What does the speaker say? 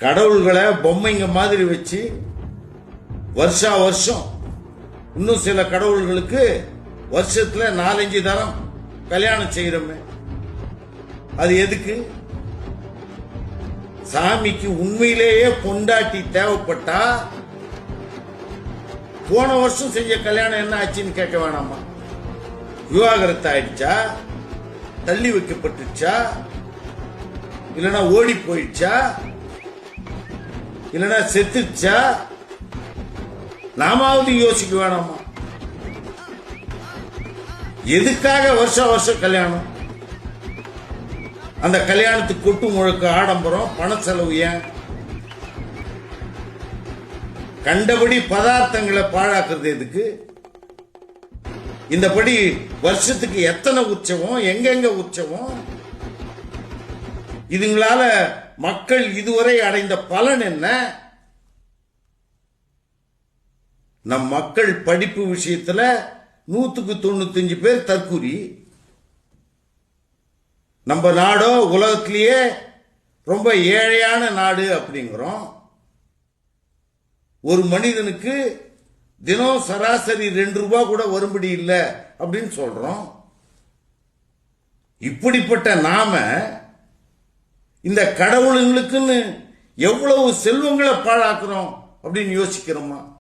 கடவுள்களை பொம்மைங்க மாதிரி வச்சு வருஷா வருஷம் இன்னும் சில கடவுள்களுக்கு வருஷத்துல நாலஞ்சு தரம் கல்யாணம் செய்யறோமே. அது எதுக்கு? சாமிக்கு உண்மையிலேயே பொண்டாட்டி தேவைப்பட்டா போன வருஷம் செஞ்ச கல்யாணம் என்ன ஆச்சுன்னு கேட்க வேணாமா? விவாகரத்து ஆயிடுச்சா? தள்ளி வைக்கப்பட்டுச்சா இல்லைன்னா ஓடி போயிடுச்சா? இல்லனா செத்துச்சா? நாமாவது யோசிக்க வேணாமா? எதுக்காக வருஷம் வருஷம் கல்யாணம்? அந்த கல்யாணத்துக்கு கொட்டு முழுக்க ஆடம்பரம் பண செலவு ஏன்? கண்டபடி பதார்த்தங்களை பாழாக்குறது எதுக்கு? இந்தபடி வருஷத்துக்கு எத்தனை உற்சவம்? எங்கெங்க உற்சவம்? இதுங்களால மக்கள் இதுவரை அடைந்த பலன் என்ன? நம் மக்கள் படிப்பு விஷயத்துல நூத்துக்கு தொண்ணூத்தஞ்சு பேர் தற்கூறி நம்ம நாடோ உலகத்திலேயே ரொம்ப ஏழையான நாடு அப்படிங்கிறோம். ஒரு மனிதனுக்கு தினம் சராசரி ரெண்டு ரூபாய் கூட வரும்படி இல்லை அப்படின்னு சொல்றோம். இப்படிப்பட்ட நாம இந்த கடவுளுங்களுக்குன்னு எவ்வளவு செல்வங்களை பாழாக்குறோம் அப்படின்னு யோசிக்கிறோமா?